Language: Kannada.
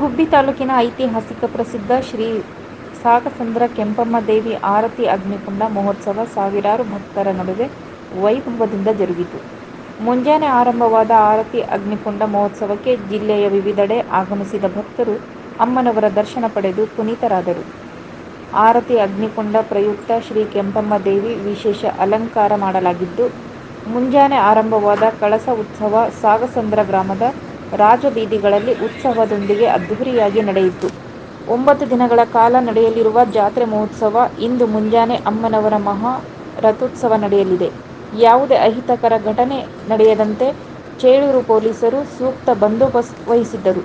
ಗುಬ್ಬಿ ತಾಲೂಕಿನ ಐತಿಹಾಸಿಕ ಪ್ರಸಿದ್ಧ ಶ್ರೀ ಸಾಗಸಂದ್ರ ಕೆಂಪಮ್ಮ ದೇವಿ ಆರತಿ ಅಗ್ನಿಕುಂಡ ಮಹೋತ್ಸವ ಸಾವಿರಾರು ಭಕ್ತರ ನಡುವೆ ವೈಭವದಿಂದ ಜರುಗಿತು. ಮುಂಜಾನೆ ಆರಂಭವಾದ ಆರತಿ ಅಗ್ನಿಕುಂಡ ಮಹೋತ್ಸವಕ್ಕೆ ಜಿಲ್ಲೆಯ ವಿವಿಧೆಡೆ ಆಗಮಿಸಿದ ಭಕ್ತರು ಅಮ್ಮನವರ ದರ್ಶನ ಪಡೆದು ಪುನೀತರಾದರು. ಆರತಿ ಅಗ್ನಿಕುಂಡ ಪ್ರಯುಕ್ತ ಶ್ರೀ ಕೆಂಪಮ್ಮ ದೇವಿ ವಿಶೇಷ ಅಲಂಕಾರ ಮಾಡಲಾಗಿದ್ದು, ಮುಂಜಾನೆ ಆರಂಭವಾದ ಕಳಸ ಉತ್ಸವ ಸಾಗಸಂದ್ರ ಗ್ರಾಮದ ರಾಜಬೀದಿಗಳಲ್ಲಿ ಉತ್ಸವದೊಂದಿಗೆ ಅದ್ಧೂರಿಯಾಗಿ ನಡೆಯಿತು. ಒಂಬತ್ತು ದಿನಗಳ ಕಾಲ ನಡೆಯಲಿರುವ ಜಾತ್ರೆ ಮಹೋತ್ಸವ ಇಂದು ಮುಂಜಾನೆ ಅಮ್ಮನವರ ಮಹಾ ರಥೋತ್ಸವ ನಡೆಯಲಿದೆ. ಯಾವುದೇ ಅಹಿತಕರ ಘಟನೆ ನಡೆಯದಂತೆ ಚೇಳೂರು ಪೊಲೀಸರು ಸೂಕ್ತ ಬಂದೋಬಸ್ತ್ ವಹಿಸಿದ್ದರು.